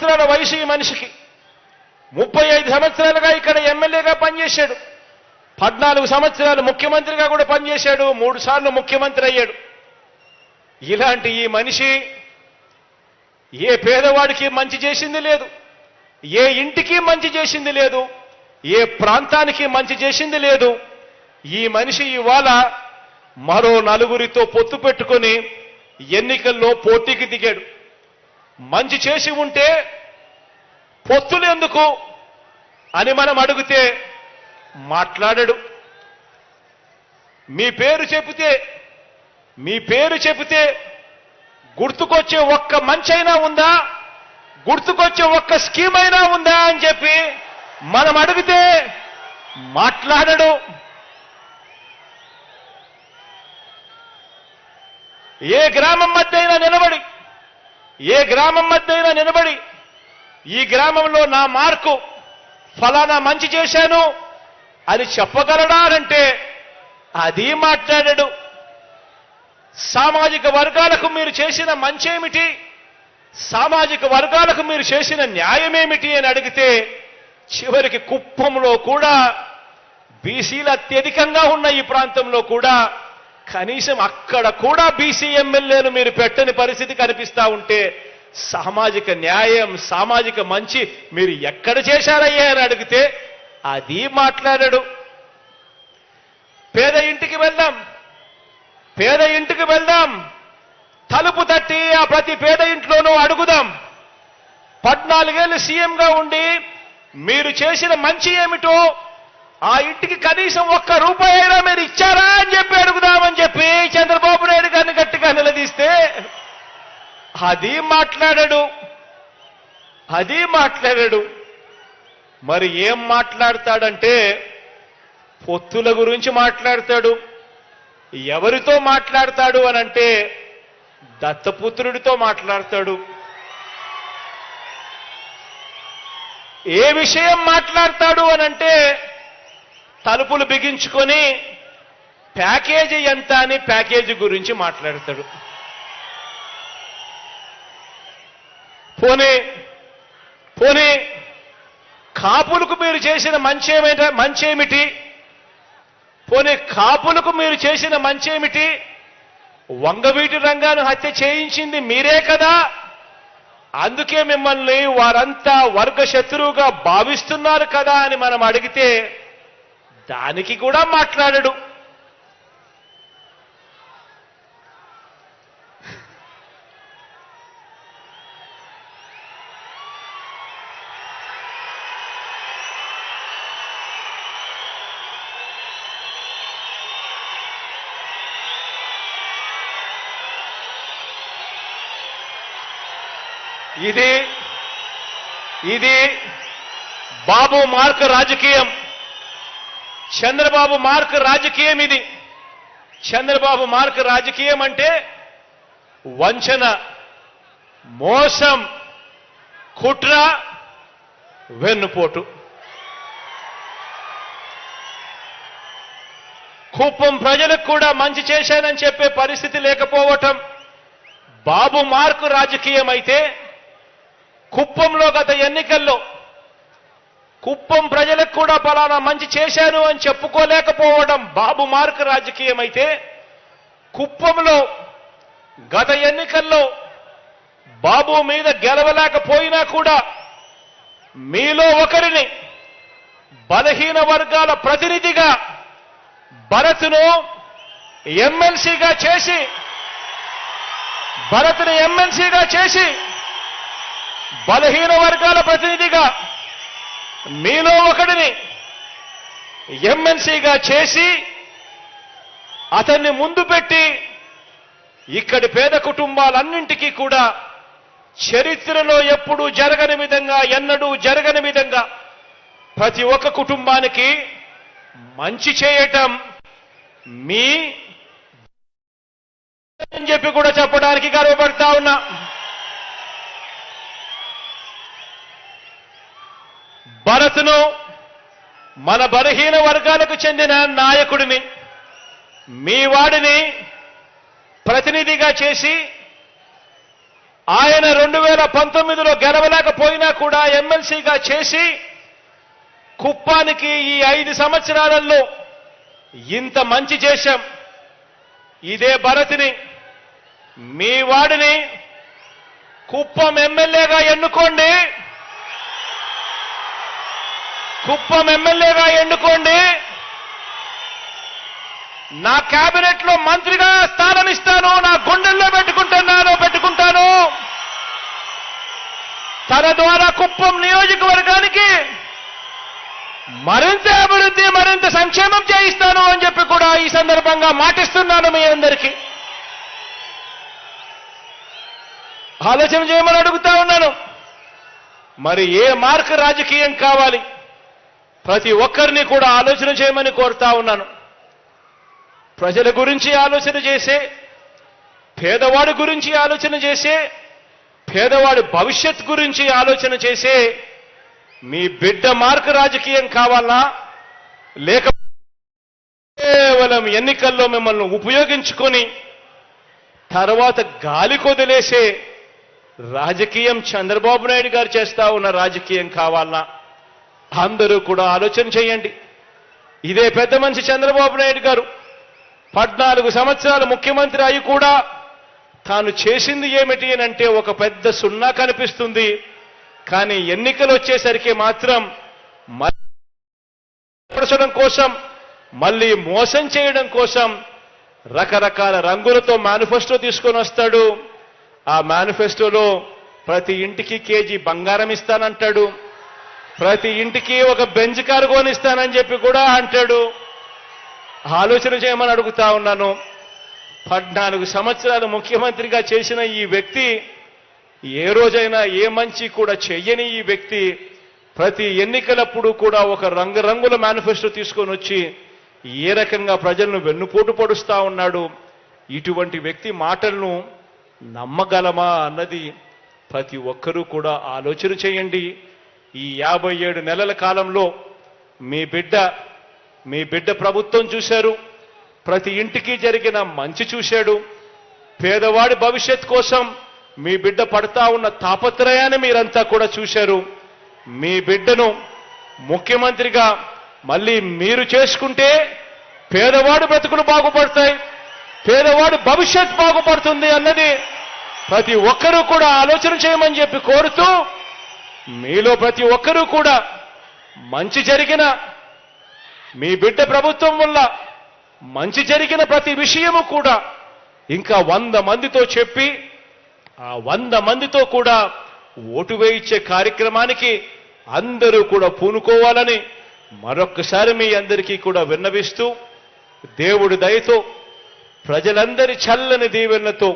సంవత్సరాల వయసు ఈ మనిషికి. ముప్పై ఐదు సంవత్సరాలుగా ఇక్కడ ఎమ్మెల్యేగా పనిచేశాడు. పద్నాలుగు సంవత్సరాలు ముఖ్యమంత్రిగా కూడా పనిచేశాడు. మూడు సార్లు ముఖ్యమంత్రి అయ్యాడు. ఇలాంటి ఈ మనిషి ఏ పేదవాడికి మంచి చేసింది లేదు. ఏ ఇంటికి మంచి చేసింది లేదు. ఏ ప్రాంతానికి మంచి చేసింది లేదు. ఈ మనిషి ఇవాళ మరో నలుగురితో పొత్తు పెట్టుకొని ఎన్నికల్లో పోటీకి దిగాడు. మంచి చేసి ఉంటే పొత్తులు ఎందుకు అని మనం అడిగితే మాట్లాడడు. మీ పేరు చెబితే మీ పేరు చెబితే గుర్తుకొచ్చే ఒక్క మంచైనా ఉందా? గుర్తుకొచ్చే ఒక్క స్కీమ్ అయినా ఉందా అని చెప్పి మనం అడిగితే మాట్లాడడు. ఏ గ్రామం మధ్య అయినా నిలబడి ఏ గ్రామం మధ్య అయినా నిలబడి ఈ గ్రామంలో నా మార్కు ఫలానా మంచి చేశాను అని చెప్పగలడా అంటే అది మాట్లాడాడు. సామాజిక వర్గాలకు మీరు చేసిన మంచేమిటి? సామాజిక వర్గాలకు మీరు చేసిన న్యాయమేమిటి అని అడిగితే చివరికి కుప్పంలో కూడా బీసీలు అత్యధికంగా ఉన్న ఈ ప్రాంతంలో కూడా కనీసం అక్కడ కూడా బీసీ ఎమ్మెల్యేను మీరు పెట్టని పరిస్థితి కనిపిస్తా ఉంటే సామాజిక న్యాయం సామాజిక మంచి మీరు ఎక్కడ చేశారయ్యా అని అడిగితే అది మాట్లాడాడు. పేద ఇంటికి వెళ్దాం పేద ఇంటికి వెళ్దాం తలుపు తట్టి ఆ ప్రతి పేద ఇంట్లోనూ అడుగుదాం. పద్నాలుగేళ్ళు సీఎంగా ఉండి మీరు చేసిన మంచి ఏమిటో ఆ ఇంటికి కనీసం ఒక్క రూపాయి అయినా మీరు ఇచ్చారా అని చెప్పి అడుగుదామని చెప్పి చంద్రబాబు నాయుడు గారిని గట్టిగా నిలదీస్తే అది మాట్లాడాడు. అది మాట్లాడాడు. మరి ఏం మాట్లాడతాడంటే పొత్తుల గురించి మాట్లాడతాడు. ఎవరితో మాట్లాడతాడు అనంటే దత్తపుత్రుడితో మాట్లాడతాడు. ఏ విషయం మాట్లాడతాడు అనంటే తలుపులు బిగించుకొని ప్యాకేజీ ఎంత అని ప్యాకేజీ గురించి మాట్లాడతాడు. పోనీ పోనీ కాపులకు మీరు చేసిన మంచి ఏమైనా మంచి ఏమిటి? పోనీ కాపులకు మీరు చేసిన మంచి ఏమిటి? వంగవీటి రంగాను హత్య చేయించింది మీరే కదా? అందుకే మిమ్మల్ని వారంతా వర్గ శత్రువుగా భావిస్తున్నారు కదా అని మనం అడిగితే దానికి కూడా మాట్లాడడు. ఇది ఇది బాబు మార్క్ రాజకీయం. చంద్రబాబు మార్క్ రాజకీయం ఇది. చంద్రబాబు మార్క్ రాజకీయం అంటే వంచన మోసం కుట్ర వెన్నుపోటు. కుప్పం ప్రజలకు కూడా మంచి చేశానని చెప్పే పరిస్థితి లేకపోవటం బాబు మార్కు రాజకీయం అయితే కుప్పంలో గత ఎన్నికల్లో కుప్పం ప్రజలకు కూడా ఫలానా మంచి చేశాను అని చెప్పుకోలేకపోవడం బాబు మార్క్ రాజకీయం అయితే కుప్పంలో గత ఎన్నికల్లో బాబు మీద గెలవలేకపోయినా కూడా మీలో ఒకరిని బలహీన వర్గాల ప్రతినిధిగా భరత్ను ఎమ్మెల్సీగా చేసి భరత్ను ఎమ్మెల్సీగా చేసి బలహీన వర్గాల ప్రతినిధిగా మీలో ఒకడిని ఎమ్మెల్సీగా చేసి అతన్ని ముందు పెట్టి ఇక్కడి పేద కుటుంబాలన్నింటికీ కూడా చరిత్రలో ఎప్పుడూ జరగని విధంగా ఎన్నడూ జరగని విధంగా ప్రతి ఒక్క కుటుంబానికి మంచి చేయటం మీ అని చెప్పి కూడా చెప్పడానికి గర్వపడతా ఉన్నా. భరత్ను మన బలహీన వర్గాలకు చెందిన నాయకుడిని మీ వాడిని ప్రతినిధిగా చేసి ఆయన రెండు వేల పంతొమ్మిదిలో గెలవలేకపోయినా కూడా ఎమ్మెల్సీగా చేసి కుప్పానికి ఈ ఐదు సంవత్సరాలలో ఇంత మంచి చేశాం. ఇదే భరతిని మీ వాడిని కుప్పం ఎమ్మెల్యేగా ఎన్నుకోండి. కుప్పం ఎమ్మెల్యేగా ఎన్నుకోండి. నా కేబినెట్లో మంత్రిగా స్థానం ఇస్తాను నా గుండెల్లో పెట్టుకుంటున్నాను పెట్టుకుంటాను. తన ద్వారా కుప్పం నియోజకవర్గానికి మరింత అభివృద్ధి మరింత సంక్షేమం చేయిస్తాను అని చెప్పి కూడా ఈ సందర్భంగా మాటిస్తున్నాను మీ అందరికీ. ఆలోచన చేయమని అడుగుతా ఉన్నాను. మరి ఏ మార్క్ రాజకీయం కావాలి? ప్రతి ఒక్కరిని కూడా ఆలోచన చేయమని కోరుతా ఉన్నాను. ప్రజల గురించి ఆలోచన చేసే పేదవాడి గురించి ఆలోచన చేసే పేదవాడి భవిష్యత్ గురించి ఆలోచన చేసే మీ బిడ్డ మార్క్ రాజకీయం కావాలా? లేక కేవలం ఎన్నికల్లో మిమ్మల్ని ఉపయోగించుకొని తర్వాత గాలి కొదిలేసే రాజకీయం చంద్రబాబు నాయుడు గారు చేస్తా ఉన్న రాజకీయం కావాలా? అందరూ కూడా ఆలోచన చేయండి. ఇదే పెద్ద మనిషి చంద్రబాబు నాయుడు గారు పద్నాలుగు సంవత్సరాలు ముఖ్యమంత్రి అయి కూడా తాను చేసింది ఏమిటి అని అంటే ఒక పెద్ద సున్నా కనిపిస్తుంది. కానీ ఎన్నికలు వచ్చేసరికి మాత్రం పరచడం కోసం మళ్ళీ మోసం చేయడం కోసం రకరకాల రంగులతో మేనిఫెస్టో తీసుకొని వస్తాడు. ఆ మేనిఫెస్టోలో ప్రతి ఇంటికి కేజీ బంగారం ఇస్తానంటాడు. ప్రతి ఇంటికి ఒక బెంచ్ కారు కొనిస్తానని చెప్పి కూడా అంటాడు. ఆలోచన చేయమని అడుగుతా ఉన్నాను. పద్నాలుగు సంవత్సరాలు ముఖ్యమంత్రిగా చేసిన ఈ వ్యక్తి ఏ రోజైనా ఏ మంచి కూడా చెయ్యని ఈ వ్యక్తి ప్రతి ఎన్నికలప్పుడు కూడా ఒక రంగురంగుల మేనిఫెస్టో తీసుకొని వచ్చి ఏ రకంగా ప్రజలను వెన్నుపోటు పడుస్తూ ఉన్నాడు. ఇటువంటి వ్యక్తి మాటలను నమ్మగలమా అన్నది ప్రతి ఒక్కరూ కూడా ఆలోచన చేయండి. ఈ యాభై ఏడు నెలల కాలంలో మీ బిడ్డ మీ బిడ్డ ప్రభుత్వం చూశారు ప్రతి ఇంటికి జరిగిన మంచి చూశాడు పేదవాడి భవిష్యత్ కోసం మీ బిడ్డ పడతా ఉన్న తాపత్రయాన్ని మీరంతా కూడా చూశారు. మీ బిడ్డను ముఖ్యమంత్రిగా మళ్ళీ మీరు చేసుకుంటే పేదవాడి బ్రతుకులు బాగుపడతాయి పేదవాడి భవిష్యత్ బాగుపడుతుంది అన్నది ప్రతి ఒక్కరూ కూడా ఆలోచన చేయమని చెప్పి కోరుతూ మీలో ప్రతి ఒక్కరూ కూడా మంచి జరిగిన మీ బిడ్డ ప్రభుత్వం వల్ల మంచి జరిగిన ప్రతి విషయము కూడా ఇంకా వంద మందితో చెప్పి ఆ వంద మందితో కూడా ఓటు వేయించే కార్యక్రమానికి అందరూ కూడా పూనుకోవాలని మరొక్కసారి మీ అందరికీ కూడా విన్నవిస్తూ దేవుడి దయతో ప్రజలందరి చల్లని దీవెనతో